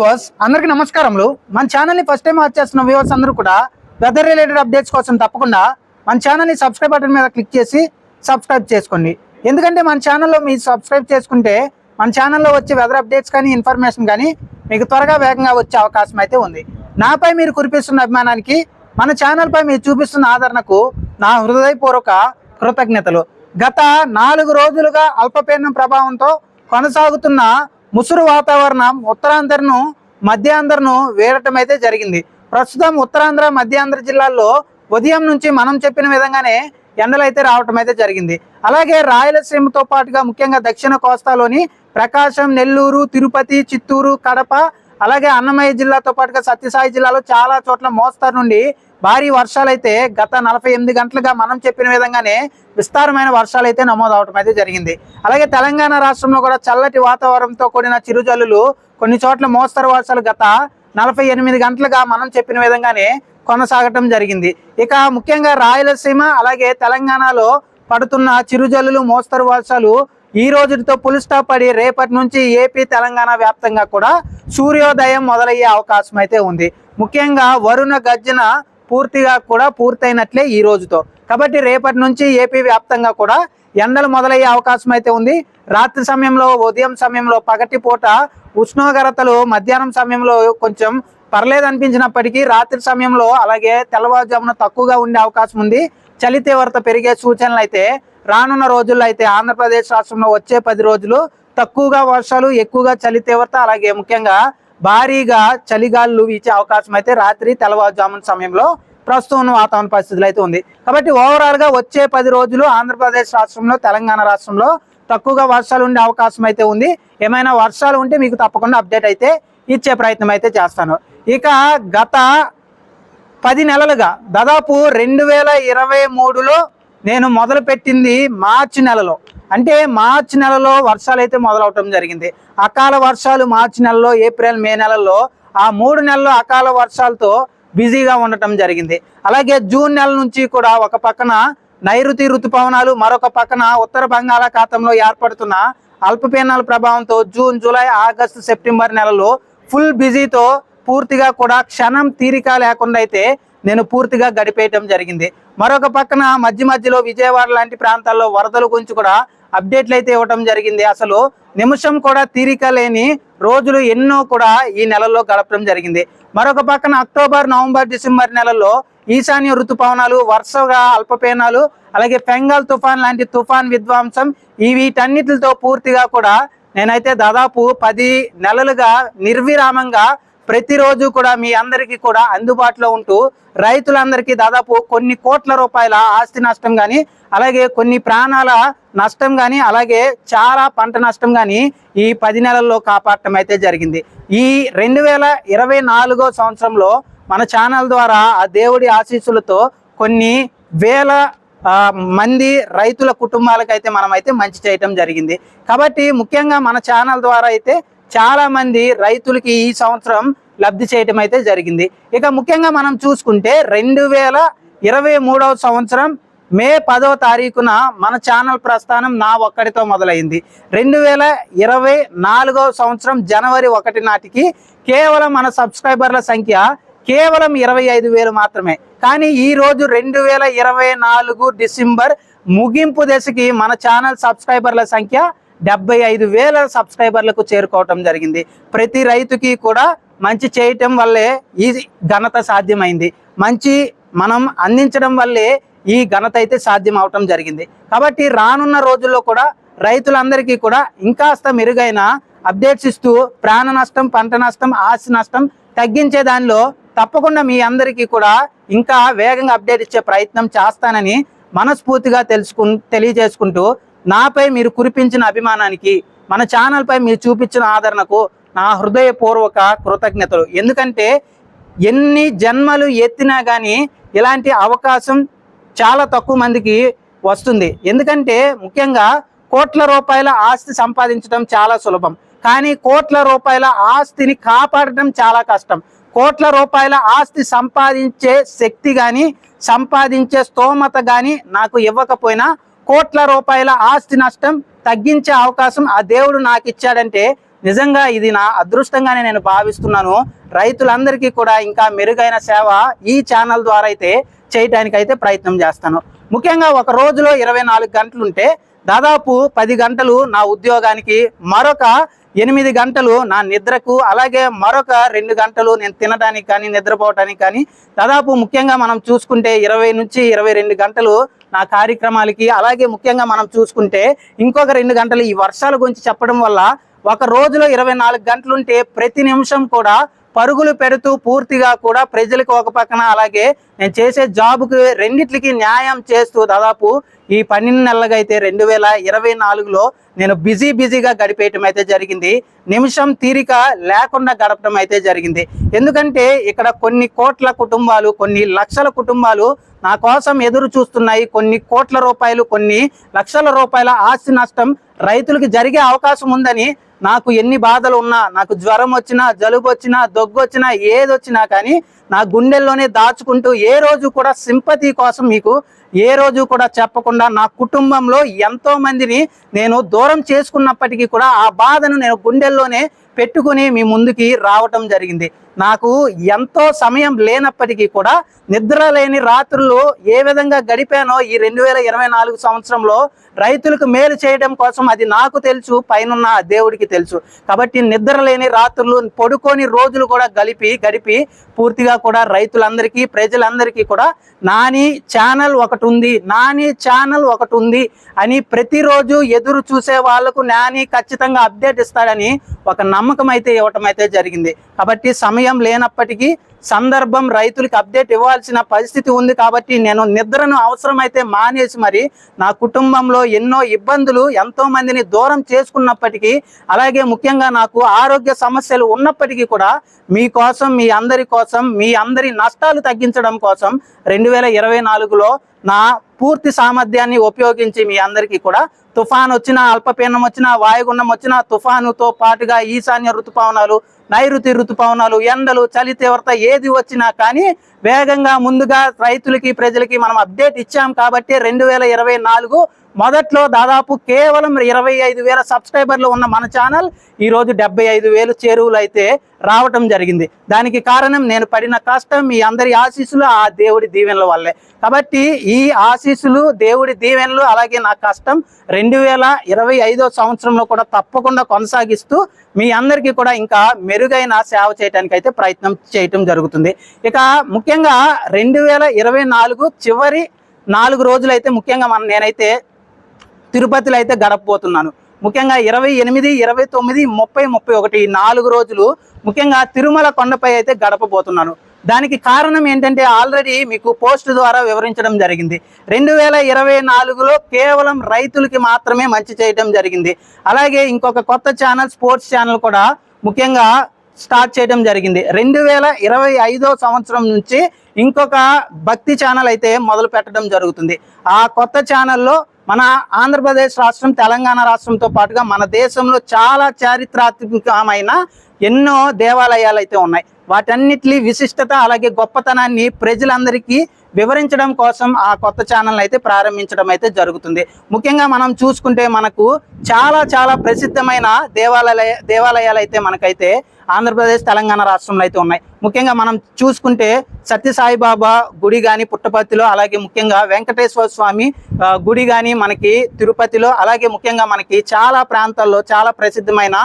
Viewers అందరికీ నమస్కారములు. మన ఛానల్ని ఫస్ట్ టైం వాచ్ చేస్తున్న వ్యూవర్స్ అందరూ కూడా వెదర్ రిలేటెడ్ అప్డేట్స్ కోసం తప్పకుండా మన ఛానల్ని సబ్స్క్రైబ్ బటన్ మీద క్లిక్ చేసి సబ్స్క్రైబ్ చేసుకోండి. ఎందుకంటే మన ఛానల్లో మీరు సబ్స్క్రైబ్ చేసుకుంటే మన ఛానల్లో వచ్చే వెదర్ అప్డేట్స్ కానీ ఇన్ఫర్మేషన్ కానీ మీకు త్వరగా వేగంగా వచ్చే అవకాశం అయితే ఉంది. నాపై మీరు కురిపిస్తున్న అభిమానానికి మన ఛానల్పై మీరు చూపిస్తున్న ఆదరణకు నా హృదయపూర్వక కృతజ్ఞతలు. గత నాలుగు రోజులుగా అల్పపీడనం ప్రభావంతో కొనసాగుతున్న ముసురు వాతావరణం ఉత్తరాంధ్రను మధ్యాంధ్రను వేడటం అయితే జరిగింది. ప్రస్తుతం ఉత్తరాంధ్ర మధ్యాంధ్ర జిల్లాల్లో ఉదయం నుంచి మనం చెప్పిన విధంగానే ఎండలు అయితే రావటం అయితే జరిగింది. అలాగే రాయలసీమతో పాటుగా ముఖ్యంగా దక్షిణ కోస్తాలోని ప్రకాశం నెల్లూరు తిరుపతి చిత్తూరు కడప అలాగే అన్నమయ్య జిల్లాతో పాటుగా సత్యసాయి జిల్లాలో చాలా చోట్ల మోస్తారు నుండి భారీ వర్షాలు అయితే గత నలభై ఎనిమిది గంటలుగా మనం చెప్పిన విధంగానే విస్తారమైన వర్షాలు అయితే నమోదు అవడం అయితే జరిగింది. అలాగే తెలంగాణ రాష్ట్రంలో కూడా చల్లటి వాతావరణంతో కూడిన చిరుజల్లులు కొన్ని చోట్ల మోస్తరు వర్షాలు గత నలభై ఎనిమిది గంటలుగా మనం చెప్పిన విధంగానే కొనసాగటం జరిగింది. ఇక ముఖ్యంగా రాయలసీమ అలాగే తెలంగాణలో పడుతున్న చిరుజల్లులు మోస్తరు వర్షాలు ఈ రోజుతో పులిస్టాప్ పడి రేపటి నుంచి ఏపీ తెలంగాణ వ్యాప్తంగా కూడా సూర్యోదయం మొదలయ్యే అవకాశం అయితే ఉంది. ముఖ్యంగా వరుణ గర్జన పూర్తిగా కూడా పూర్తయినట్లే ఈ రోజుతో. కాబట్టి రేపటి నుంచి ఏపీ వ్యాప్తంగా కూడా ఎండలు మొదలయ్యే అవకాశం అయితే ఉంది. రాత్రి సమయంలో ఉదయం సమయంలో పగటి పూట ఉష్ణోగ్రతలు మధ్యాహ్నం సమయంలో కొంచెం పర్లేదు అనిపించినప్పటికీ రాత్రి సమయంలో అలాగే తెల్లవారుజామున తక్కువగా ఉండే అవకాశం ఉంది. చలి తీవ్రత పెరిగే సూచనలు అయితే రానున్న రోజుల్లో అయితే ఆంధ్రప్రదేశ్ రాష్ట్రంలో వచ్చే పది రోజులు తక్కువగా వర్షాలు ఎక్కువగా చలి తీవ్రత అలాగే ముఖ్యంగా భారీగా చలిగాలు వీచే అవకాశం అయితే రాత్రి తెల్లవారుజామున సమయంలో ప్రస్తుతం ఉన్న వాతావరణ పరిస్థితులు అయితే ఉంది. కాబట్టి ఓవరాల్గా వచ్చే పది రోజులు ఆంధ్రప్రదేశ్ రాష్ట్రంలో తెలంగాణ రాష్ట్రంలో తక్కువగా వర్షాలు ఉండే అవకాశం అయితే ఉంది. ఏమైనా వర్షాలు ఉంటే మీకు తప్పకుండా అప్డేట్ అయితే ఇచ్చే ప్రయత్నం అయితే చేస్తాను. ఇక గత పది నెలలుగా దాదాపు రెండు వేల ఇరవై మూడులో నేను మొదలుపెట్టింది మార్చి నెలలో. అంటే మార్చి నెలలో వర్షాలు అయితే మొదలవటం జరిగింది. అకాల వర్షాలు మార్చి నెలలో ఏప్రిల్ మే నెలల్లో ఆ మూడు నెలలు అకాల వర్షాలతో బిజీగా ఉండటం జరిగింది. అలాగే జూన్ నెల నుంచి కూడా ఒక పక్కన నైరుతి ఋతుపవనాలు మరొక పక్కన ఉత్తర బంగాళాఖాతంలో ఏర్పడుతున్న అల్పపీడనాల ప్రభావంతో జూన్ జూలై ఆగస్టు సెప్టెంబర్ నెలలో ఫుల్ బిజీతో పూర్తిగా కూడా క్షణం తీరిక లేకుండా అయితే నేను పూర్తిగా గడిపేయటం జరిగింది. మరొక పక్కన మధ్య మధ్యలో విజయవాడ లాంటి ప్రాంతాల్లో వరదల గురించి కూడా అప్డేట్లు అయితే ఇవ్వటం జరిగింది. అసలు నిమిషం కూడా తీరిక లేని రోజులు ఎన్నో కూడా ఈ నెలలో గడపడం జరిగింది. మరొక పక్కన అక్టోబర్ నవంబర్ డిసెంబర్ నెలల్లో ఈశాన్య ఋతుపవనాలు వరుసగా అల్పపీనాలు అలాగే పెంగాల్ తుఫాన్ లాంటి తుఫాన్ విధ్వంసం ఈ వీటన్నిటితో పూర్తిగా కూడా నేనైతే దాదాపు పది నెలలుగా నిర్విరామంగా ప్రతిరోజు కూడా మీ అందరికీ కూడా అందుబాటులో ఉంటూ రైతులందరికీ దాదాపు కొన్ని కోట్ల రూపాయల ఆస్తి నష్టం కానీ అలాగే కొన్ని ప్రాణాల నష్టం కానీ అలాగే చాలా పంట నష్టం కానీ ఈ పది నెలల్లో కాపాడటం అయితే జరిగింది. ఈ రెండు వేల ఇరవై నాలుగో సంవత్సరంలో మన ఛానల్ ద్వారా ఆ దేవుడి ఆశీస్సులతో కొన్ని వేల మంది రైతుల కుటుంబాలకైతే మనం అయితే మంచి చేయటం జరిగింది. కాబట్టి ముఖ్యంగా మన ఛానల్ ద్వారా అయితే చాలా మంది రైతులకి ఈ సంవత్సరం లబ్ధి చేయటం అయితే జరిగింది. ఇక ముఖ్యంగా మనం చూసుకుంటే రెండు వేల ఇరవై మూడవ సంవత్సరం మే పదో తారీఖున మన ఛానల్ ప్రస్థానం నా ఒక్కడితో మొదలైంది. రెండు వేల ఇరవై నాలుగవ సంవత్సరం జనవరి ఒకటి నాటికి కేవలం మన సబ్స్క్రైబర్ల సంఖ్య కేవలం ఇరవై ఐదు వేలు మాత్రమే. కానీ ఈరోజు రెండు వేల ఇరవై నాలుగు డిసెంబర్ ముగింపు దశకి మన ఛానల్ సబ్స్క్రైబర్ల సంఖ్య డెబ్బై ఐదు వేల సబ్స్క్రైబర్లకు చేరుకోవటం జరిగింది. ప్రతి రైతుకి కూడా మంచి చేయటం వల్లే ఈ ఘనత సాధ్యమైంది. మంచి మనం అందించడం వల్లే ఈ ఘనత అయితే సాధ్యం అవటం జరిగింది. కాబట్టి రానున్న రోజుల్లో కూడా రైతులందరికీ కూడా ఇంకాస్త మెరుగైన అప్డేట్స్ ఇస్తూ ప్రాణ నష్టం పంట నష్టం ఆస్తి నష్టం తగ్గించే దానిలో తప్పకుండా మీ అందరికీ కూడా ఇంకా వేగంగా అప్డేట్ ఇచ్చే ప్రయత్నం చేస్తానని మనస్ఫూర్తిగా తెలుసుకు తెలియజేసుకుంటూ నాపై మీరు కురిపించిన అభిమానానికి మన ఛానల్పై మీరు చూపించిన ఆదరణకు నా హృదయపూర్వక కృతజ్ఞతలు. ఎందుకంటే ఎన్ని జన్మలు ఎత్తినా కానీ ఇలాంటి అవకాశం చాలా తక్కువ మందికి వస్తుంది. ఎందుకంటే ముఖ్యంగా కోట్ల రూపాయల ఆస్తి సంపాదించడం చాలా సులభం. కానీ కోట్ల రూపాయల ఆస్తిని కాపాడటం చాలా కష్టం. కోట్ల రూపాయల ఆస్తి సంపాదించే శక్తి కానీ సంపాదించే స్తోమత కానీ నాకు ఇవ్వకపోయినా కోట్ల రూపాయల ఆస్తి నష్టం తగ్గించే అవకాశం ఆ దేవుడు నాకు ఇచ్చాడంటే నిజంగా ఇది నా అదృష్టంగానే నేను భావిస్తున్నాను. రైతులందరికీ కూడా ఇంకా మెరుగైన సేవ ఈ ఛానల్ ద్వారా అయితే చేయడానికి అయితే ప్రయత్నం చేస్తాను. ముఖ్యంగా ఒక రోజులో ఇరవై నాలుగు గంటలు ఉంటే దాదాపు పది గంటలు నా ఉద్యోగానికి మరొక ఎనిమిది గంటలు నా నిద్రకు అలాగే మరొక రెండు గంటలు నేను తినడానికి కానీ నిద్రపోవటానికి కానీ దాదాపు ముఖ్యంగా మనం చూసుకుంటే ఇరవై నుంచి ఇరవై రెండు గంటలు నా కార్యక్రమాలకి. అలాగే ముఖ్యంగా మనం చూసుకుంటే ఇంకొక రెండు గంటలు ఈ వర్షాల గురించి చెప్పడం వల్ల ఒక రోజులో ఇరవై నాలుగు గంటలు ఉంటే ప్రతి నిమిషం కూడా పరుగులు పెడుతూ పూర్తిగా కూడా ప్రజలకు ఒక పక్కన అలాగే నేను చేసే జాబ్కి రెండిట్లకి న్యాయం చేస్తూ దాదాపు ఈ పన్నెండు నెలలుగా అయితే రెండు వేల ఇరవై నాలుగులో నేను బిజీ బిజీగా గడిపేయటం అయితే జరిగింది. నిమిషం తీరిక లేకుండా గడపడం అయితే జరిగింది. ఎందుకంటే ఇక్కడ కొన్ని కోట్ల కుటుంబాలు కొన్ని లక్షల కుటుంబాలు నా కోసం ఎదురు చూస్తున్నాయి. కొన్ని కోట్ల రూపాయలు కొన్ని లక్షల రూపాయల ఆస్తి నష్టం రైతులకు జరిగే అవకాశం ఉందని నాకు ఎన్ని బాధలు ఉన్నా నాకు జ్వరం వచ్చినా జలుబు వచ్చినా దగ్గు వచ్చినా ఏది వచ్చినా కానీ నా గుండెల్లోనే దాచుకుంటూ ఏ రోజు కూడా సింపతి కోసం మీకు ఏ రోజు కూడా చెప్పకుండా నా కుటుంబంలో ఎంతో మందిని నేను దూరం చేసుకున్నప్పటికీ కూడా ఆ బాధను నేను గుండెల్లోనే పెట్టుకుని మీ ముందుకి రావటం జరిగింది. నాకు ఎంతో సమయం లేనప్పటికీ కూడా నిద్ర లేని రాత్రులు ఏ విధంగా గడిపానో ఈ రెండు వేల ఇరవై నాలుగు సంవత్సరంలో రైతులకు మేలు చేయడం కోసం అది నాకు తెలుసు పైనున్న దేవుడికి తెలుసు. కాబట్టి నిద్ర లేని రాత్రులు పడుకొని రోజులు కూడా గడిపి గడిపి పూర్తిగా కూడా రైతులందరికీ ప్రజలందరికీ కూడా నాని ఛానల్ ఒకటి ఉంది నాని ఛానల్ ఒకటి ఉంది అని ప్రతిరోజు ఎదురు చూసే వాళ్ళకు నాని ఖచ్చితంగా అప్డేట్ ఇస్తాడని ఒక నమ్మకం అయితే ఇవ్వటం అయితే జరిగింది. కాబట్టి సమయం లేనప్పటికీ సందర్భం రైతులకు అప్డేట్ ఇవ్వాల్సిన పరిస్థితి ఉంది కాబట్టి నేను నిద్రను అవసరమైతే మానేసి మరి నా కుటుంబంలో ఎన్నో ఇబ్బందులు ఎంతో మందిని దూరం చేసుకున్నప్పటికీ అలాగే ముఖ్యంగా నాకు ఆరోగ్య సమస్యలు ఉన్నప్పటికీ కూడా మీకోసం మీ అందరి కోసం మీ అందరి నష్టాలు తగ్గించడం కోసం రెండు వేల ఇరవై నాలుగులో నా పూర్తి సామర్థ్యాన్ని ఉపయోగించి మీ అందరికీ కూడా తుఫాన్ వచ్చినా అల్పపీడనం వచ్చినా వాయుగుండం వచ్చినా తుఫానుతో పాటుగా ఈశాన్య ఋతుపవనాలు నైరుతి ఋతుపవనాలు ఎండలు చలి తీవ్రత ఏది వచ్చినా కానీ వేగంగా ముందుగా రైతులకి ప్రజలకి మనం అప్డేట్ ఇచ్చాం కాబట్టి రెండు వేల ఇరవై నాలుగు మొదట్లో దాదాపు కేవలం ఇరవై ఐదు వేల సబ్స్క్రైబర్లు ఉన్న మన ఛానల్ ఈరోజు డెబ్బై ఐదు వేలు చేరువులు అయితే రావటం జరిగింది. దానికి కారణం నేను పడిన కష్టం మీ అందరి ఆశీస్సులు ఆ దేవుడి దీవెనల వల్లే. కాబట్టి ఈ ఆశీస్సులు దేవుడి దీవెనలు అలాగే నా కష్టం రెండు వేల ఇరవై ఐదో సంవత్సరంలో కూడా తప్పకుండా కొనసాగిస్తూ మీ అందరికీ కూడా ఇంకా మెరుగైన సేవ చేయడానికి అయితే ప్రయత్నం చేయటం జరుగుతుంది. ఇక ముఖ్యంగా రెండు వేల ఇరవై నాలుగు చివరి నాలుగు రోజులు అయితే ముఖ్యంగా మన నేనైతే తిరుపతిలో అయితే గడపబోతున్నాను. ముఖ్యంగా ఇరవై ఎనిమిది ఇరవై తొమ్మిది ముప్పై ముప్పై ఒకటి నాలుగు రోజులు ముఖ్యంగా తిరుమల కొండపై అయితే గడపబోతున్నాను. దానికి కారణం ఏంటంటే ఆల్రెడీ మీకు పోస్ట్ ద్వారా వివరించడం జరిగింది. రెండు వేల ఇరవై నాలుగులో కేవలం రైతులకి మాత్రమే మంచి చేయడం జరిగింది. అలాగే ఇంకొక కొత్త ఛానల్ స్పోర్ట్స్ ఛానల్ కూడా ముఖ్యంగా స్టార్ట్ చేయడం జరిగింది. రెండు వేల ఇరవై ఐదో సంవత్సరం నుంచి ఇంకొక భక్తి ఛానల్ అయితే మొదలు పెట్టడం జరుగుతుంది. ఆ కొత్త ఛానల్లో మన ఆంధ్రప్రదేశ్ రాష్ట్రం తెలంగాణ రాష్ట్రంతో పాటుగా మన దేశంలో చాలా చారిత్రాత్మకమైన ఎన్నో దేవాలయాలు అయితే ఉన్నాయి. వాటన్నిటి విశిష్టత అలాగే గొప్పతనాన్ని ప్రజలందరికీ వివరించడం కోసం ఆ కొత్త ఛానల్ అయితే ప్రారంభించడం అయితే జరుగుతుంది. ముఖ్యంగా మనం చూసుకుంటే మనకు చాలా చాలా ప్రసిద్ధమైన దేవాలయ దేవాలయాలు అయితే మనకైతే ఆంధ్రప్రదేశ్ తెలంగాణ రాష్ట్రంలో అయితే ఉన్నాయి. ముఖ్యంగా మనం చూసుకుంటే సత్య సాయిబాబా గుడి కానీ పుట్టపర్తిలో అలాగే ముఖ్యంగా వెంకటేశ్వర స్వామి గుడి కానీ మనకి తిరుపతిలో అలాగే ముఖ్యంగా మనకి చాలా ప్రాంతాల్లో చాలా ప్రసిద్ధమైన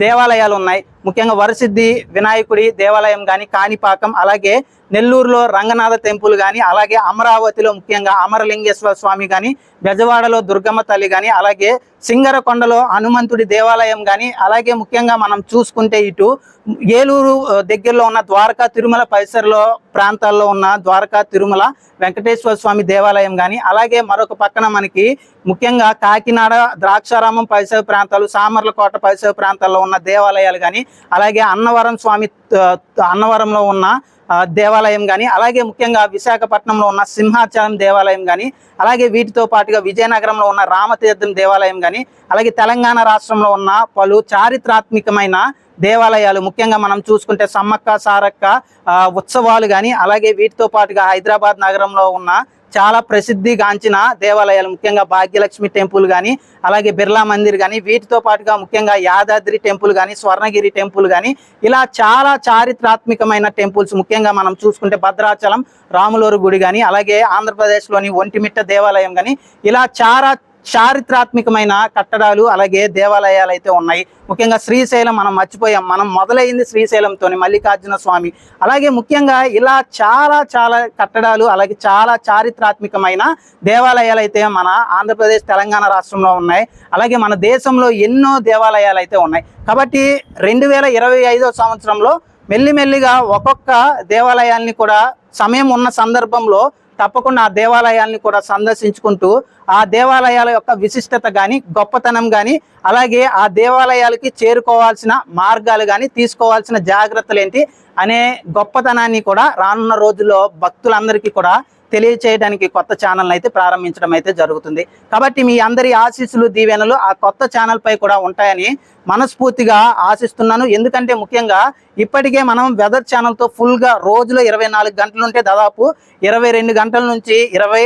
దేవాలయాలు ఉన్నాయి. ముఖ్యంగా వరసిద్ధి వినాయకుడి దేవాలయం కానీ కాణిపాకం అలాగే నెల్లూరులో రంగనాథ టెంపుల్ కానీ అలాగే అమరావతిలో ముఖ్యంగా అమరలింగేశ్వర స్వామి కానీ బెజవాడలో దుర్గమ్మ తల్లి కానీ అలాగే సింగరకొండలో హనుమంతుడి దేవాలయం కానీ అలాగే ముఖ్యంగా మనం చూసుకుంటే ఇటు ఏలూరు దగ్గరలో ఉన్న ద్వారకా తిరుమల పరిసరలో ప్రాంతాల్లో ఉన్న ద్వారకా తిరుమల వెంకటేశ్వర స్వామి దేవాలయం కానీ అలాగే మరొక పక్కన మనకి ముఖ్యంగా కాకినాడ ద్రాక్షారామం పరిసర ప్రాంతాలు సామర్లకోట పరిసర ప్రాంతాల్లో ఉన్న దేవాలయాలు కానీ అలాగే అన్నవరం స్వామి అన్నవరంలో ఉన్న దేవాలయం కానీ అలాగే ముఖ్యంగా విశాఖపట్నంలో ఉన్న సింహాచలం దేవాలయం కానీ అలాగే వీటితో పాటుగా విజయనగరంలో ఉన్న రామతీర్థం దేవాలయం కానీ అలాగే తెలంగాణ రాష్ట్రంలో ఉన్న పలు చారిత్రాత్మకమైన దేవాలయాలు ముఖ్యంగా మనం చూసుకుంటే సమ్మక్క సారక్క ఉత్సవాలు కానీ అలాగే వీటితో పాటుగా హైదరాబాద్ నగరంలో ఉన్న చాలా ప్రసిద్ధిగాంచిన దేవాలయాలు ముఖ్యంగా భాగ్యలక్ష్మి టెంపుల్ కానీ అలాగే బిర్లా మందిర్ కానీ వీటితో పాటుగా ముఖ్యంగా యాదాద్రి టెంపుల్ కానీ స్వర్ణగిరి టెంపుల్ కానీ ఇలా చాలా చారిత్రాత్మకమైన టెంపుల్స్ ముఖ్యంగా మనం చూసుకుంటే భద్రాచలం రాములూరు గుడి కానీ అలాగే ఆంధ్రప్రదేశ్లోని ఒంటిమిట్ట దేవాలయం కానీ ఇలా చాలా చారిత్రాత్మకమైన కట్టడాలు అలాగే దేవాలయాలు అయితే ఉన్నాయి. ముఖ్యంగా శ్రీశైలం మనం మర్చిపోయాం. మనం మొదలైంది శ్రీశైలంతోని మల్లికార్జున స్వామి. అలాగే ముఖ్యంగా ఇలా చాలా చాలా కట్టడాలు అలాగే చాలా చారిత్రాత్మకమైన దేవాలయాలు అయితే మన ఆంధ్రప్రదేశ్ తెలంగాణ రాష్ట్రంలో ఉన్నాయి. అలాగే మన దేశంలో ఎన్నో దేవాలయాలు అయితే ఉన్నాయి. కాబట్టి రెండు వేల ఇరవై ఐదో సంవత్సరంలో మెల్లిమెల్లిగా ఒక్కొక్క దేవాలయాల్ని కూడా సమయం ఉన్న సందర్భంలో తప్పకుండా ఆ దేవాలయాల్ని కూడా సందర్శించుకుంటూ ఆ దేవాలయాల యొక్క విశిష్టత కానీ గొప్పతనం కానీ అలాగే ఆ దేవాలయాలకి చేరుకోవాల్సిన మార్గాలు కానీ తీసుకోవాల్సిన జాగ్రత్తలు ఏంటి అనే గొప్పతనాన్ని కూడా రానున్న రోజుల్లో భక్తులందరికీ కూడా తెలియచేయడానికి కొత్త ఛానల్ అయితే ప్రారంభించడం అయితే జరుగుతుంది. కాబట్టి మీ అందరి ఆశీస్సులు దీవెనలు ఆ కొత్త ఛానల్పై కూడా ఉంటాయని మనస్ఫూర్తిగా ఆశిస్తున్నాను. ఎందుకంటే ముఖ్యంగా ఇప్పటికే మనం వెదర్ ఛానల్తో ఫుల్గా రోజులో ఇరవై నాలుగు గంటలు ఉంటే దాదాపు ఇరవై రెండు గంటల నుంచి ఇరవై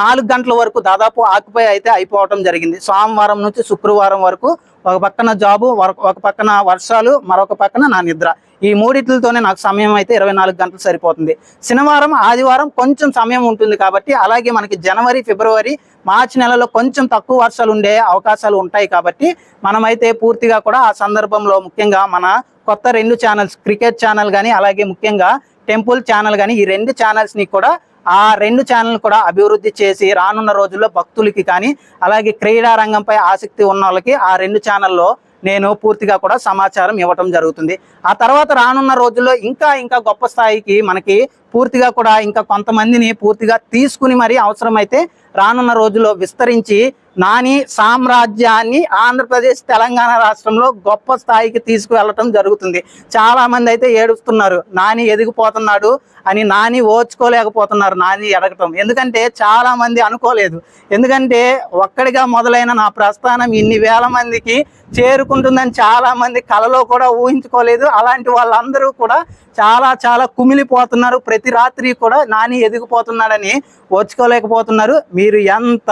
నాలుగు గంటల వరకు దాదాపు ఆక్యుపై అయితే అయిపోవటం జరిగింది. సోమవారం నుంచి శుక్రవారం వరకు ఒక పక్కన జాబు ఒక పక్కన వర్షాలు మరొక పక్కన నా నిద్ర. ఈ మూడిట్లతోనే నాకు సమయం అయితే ఇరవై నాలుగు గంటలు సరిపోతుంది. శనివారం ఆదివారం కొంచెం సమయం ఉంటుంది కాబట్టి అలాగే మనకి జనవరి ఫిబ్రవరి మార్చి నెలలో కొంచెం తక్కువ వర్షాలు ఉండే అవకాశాలు ఉంటాయి కాబట్టి మనమైతే పూర్తిగా కూడా ఆ సందర్భంలో ముఖ్యంగా మన కొత్త రెండు ఛానల్స్ క్రికెట్ ఛానల్ కానీ అలాగే ముఖ్యంగా టెంపుల్ ఛానల్ కానీ ఈ రెండు ఛానల్స్ని కూడా ఆ రెండు ఛానల్ కూడా అభివృద్ధి చేసి రానున్న రోజుల్లో భక్తులకి కానీ అలాగే క్రీడా రంగంపై ఆసక్తి ఉన్న వాళ్ళకి ఆ రెండు ఛానల్లో నేను పూర్తిగా కూడా సమాచారం ఇవ్వటం జరుగుతుంది. ఆ తర్వాత రానున్న రోజుల్లో ఇంకా ఇంకా గొప్ప స్థాయికి మనకి పూర్తిగా కూడా ఇంకా కొంతమందిని పూర్తిగా తీసుకుని మరీ అవసరమైతే రానున్న రోజుల్లో విస్తరించి నాని సామ్రాజ్యాన్ని ఆంధ్రప్రదేశ్ తెలంగాణ రాష్ట్రంలో గొప్ప స్థాయికి తీసుకువెళ్ళటం జరుగుతుంది. చాలా మంది అయితే ఏడుస్తున్నారు నాని ఎదిగిపోతున్నాడు అని నాని ఓర్చుకోలేకపోతున్నారు నాని ఎడగటం. ఎందుకంటే చాలామంది అనుకోలేదు. ఎందుకంటే ఒక్కడిగా మొదలైన నా ప్రస్థానం ఇన్ని వేల మందికి చేరుకుంటుందని చాలామంది కలలో కూడా ఊహించుకోలేదు. అలాంటి వాళ్ళందరూ కూడా చాలా చాలా కుమిలిపోతున్నారు. ప్రతి రాత్రి కూడా నాని ఎదిగిపోతున్నాడని ఓర్చుకోలేకపోతున్నారు. మీరు ఎంత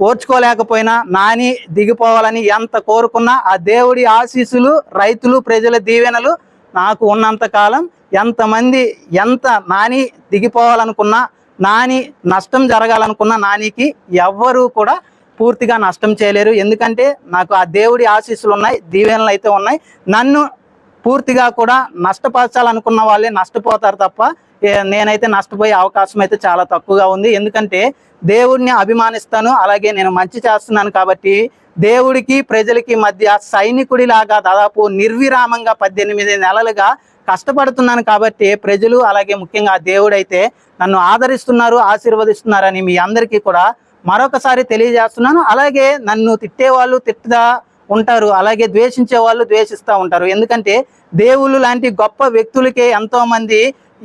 ఓర్చుకోలేకపోయినా నాని దిగిపోవాలని ఎంత కోరుకున్నా ఆ దేవుడి ఆశీస్సులు రైతులు ప్రజల దీవెనలు నాకు ఉన్నంత కాలం ఎంతమంది ఎంత నాని దిగిపోవాలనుకున్నా నాని నష్టం జరగాలనుకున్న నానికి ఎవ్వరూ కూడా పూర్తిగా నష్టం చేయలేరు. ఎందుకంటే నాకు ఆ దేవుడి ఆశీస్సులు ఉన్నాయి దీవెనలు అయితే ఉన్నాయి. నన్ను పూర్తిగా కూడా నష్టపరచాలనుకున్న వాళ్ళే నష్టపోతారు తప్ప నేనైతే నష్టపోయే అవకాశం అయితే చాలా తక్కువగా ఉంది. ఎందుకంటే దేవుడిని అభిమానిస్తాను అలాగే నేను మంచి చేస్తున్నాను కాబట్టి దేవుడికి ప్రజలకి మధ్య సైనికుడిలాగా దాదాపు నిర్విరామంగా పద్దెనిమిది నెలలుగా కష్టపడుతున్నాను కాబట్టి ప్రజలు అలాగే ముఖ్యంగా దేవుడైతే నన్ను ఆదరిస్తున్నారు ఆశీర్వదిస్తున్నారని మీ అందరికీ కూడా మరొకసారి తెలియజేస్తున్నాను. అలాగే నన్ను తిట్టేవాళ్ళు తిట్టదా ఉంటారు అలాగే ద్వేషించే వాళ్ళు ద్వేషిస్తూ ఉంటారు. ఎందుకంటే దేవుళ్ళు లాంటి గొప్ప వ్యక్తులకే ఎంతోమంది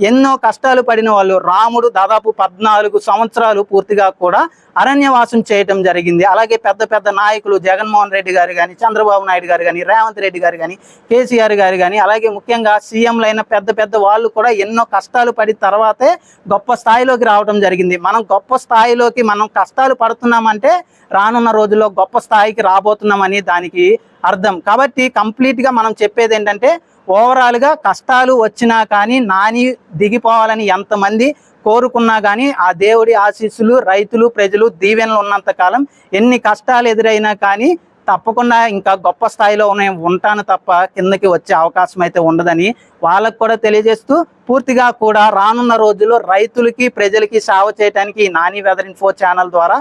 ఎన్నో కష్టాలు పడిన వాళ్ళు రాముడు దాదాపు పద్నాలుగు సంవత్సరాలు పూర్తిగా కూడా అరణ్యవాసం చేయటం జరిగింది. అలాగే పెద్ద పెద్ద నాయకులు జగన్మోహన్ రెడ్డి గారు కానీ చంద్రబాబు నాయుడు గారు కానీ రేవంత్ రెడ్డి గారు కానీ కేసీఆర్ గారు కానీ అలాగే ముఖ్యంగా సీఎంలైన పెద్ద పెద్ద వాళ్ళు కూడా ఎన్నో కష్టాలు పడిన తర్వాతే గొప్ప స్థాయిలోకి రావడం జరిగింది. మనం గొప్ప స్థాయిలోకి మనం కష్టాలు పడుతున్నామంటే రానున్న రోజుల్లో గొప్ప స్థాయికి రాబోతున్నామని దానికి అర్థం. కాబట్టి కంప్లీట్గా మనం చెప్పేది ఏంటంటే ఓవరాల్గా కష్టాలు వచ్చినా కానీ నాని దిగిపోవాలని ఎంతమంది కోరుకున్నా కానీ ఆ దేవుడి ఆశీస్సులు రైతులు ప్రజలు దీవెనలు ఉన్నంతకాలం ఎన్ని కష్టాలు ఎదురైనా కానీ తప్పకుండా ఇంకా గొప్ప స్థాయిలో ఉన్న ఉంటాను తప్ప కిందకి వచ్చే అవకాశం అయితే ఉండదని వాళ్ళకు కూడా తెలియజేస్తూ పూర్తిగా కూడా రానున్న రోజుల్లో రైతులకి ప్రజలకి సేవ చేయడానికి ఈ నాని వెదర్ ఇన్ఫో ఛానల్ ద్వారా